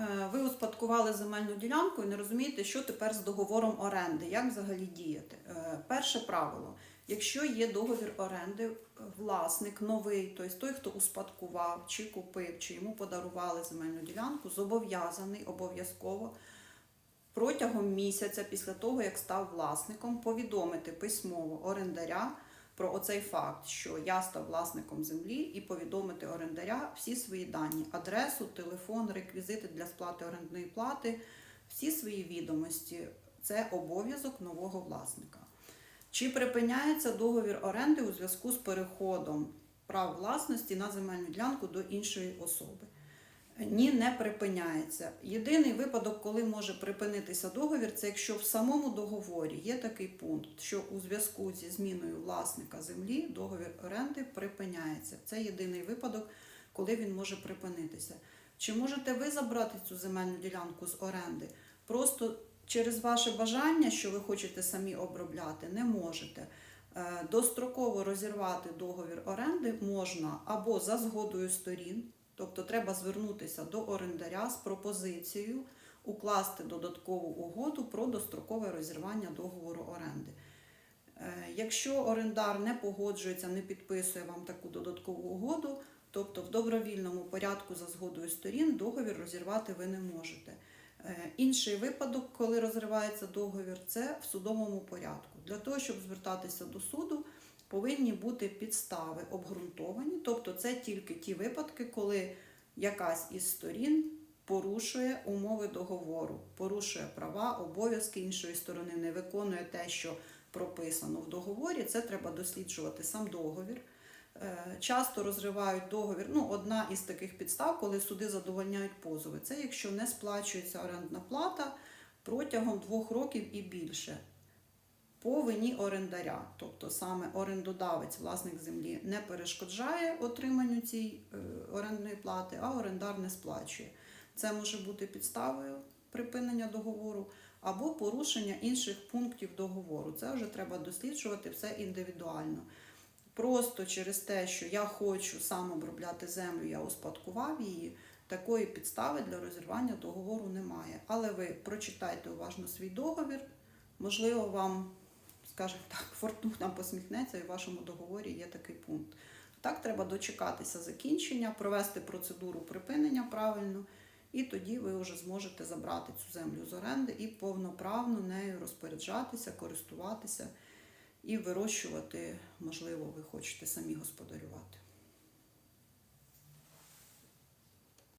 Е, Ви успадкували земельну ділянку і не розумієте, що тепер з договором оренди, як взагалі діяти. Е, Перше правило: якщо є договір оренди, власник новий, тобто той, хто успадкував, чи купив, чи йому подарували земельну ділянку, зобов'язаний обов'язково протягом місяця після того, як став власником, повідомити письмово орендаря про оцей факт, що я став власником землі, і повідомити орендаря всі свої дані, адресу, телефон, реквізити для сплати орендної плати, всі свої відомості. Це обов'язок нового власника. Чи припиняється договір оренди у зв'язку з переходом прав власності на земельну ділянку до іншої особи? Ні, не припиняється. Єдиний випадок, коли може припинитися договір, це якщо в самому договорі є такий пункт, що у зв'язку зі зміною власника землі договір оренди припиняється. Це єдиний випадок, коли він може припинитися. Чи можете ви забрати цю земельну ділянку з оренди? Просто через ваше бажання, що ви хочете самі обробляти, не можете. Е, Достроково розірвати договір оренди можна або за згодою сторін, тобто треба звернутися до орендаря з пропозицією укласти додаткову угоду про дострокове розірвання договору оренди. Е, Якщо орендар не погоджується, не підписує вам таку додаткову угоду, тобто в добровільному порядку за згодою сторін договір розірвати ви не можете. Е, Інший випадок, коли розривається договір, це в судовому порядку. Для того, щоб звертатися до суду, повинні бути підстави обґрунтовані, тобто це тільки ті випадки, коли якась із сторін порушує умови договору, порушує права, обов'язки іншої сторони, не виконує те, що прописано в договорі. Це треба досліджувати сам договір. Е, Часто розривають договір. Ну, одна із таких підстав, коли суди задовольняють позови, це якщо не сплачується орендна плата протягом двох років і більше по вині орендаря. Тобто саме орендодавець, власник землі, не перешкоджає отриманню цієї е, орендної плати, а орендар не сплачує. Це може бути підставою припинення договору або порушення інших пунктів договору. Це вже треба досліджувати все індивідуально. Просто через те, що я хочу сам обробляти землю, я успадкував її. Такої підстави для розірвання договору немає. Але ви прочитайте уважно свій договір, можливо, вам, скажімо так, фортуна посміхнеться, і в вашому договорі є такий пункт. Так, треба дочекатися закінчення, провести процедуру припинення правильно, і тоді ви вже зможете забрати цю землю з оренди і повноправно нею розпоряджатися, користуватися і вирощувати, можливо, ви хочете самі господарювати.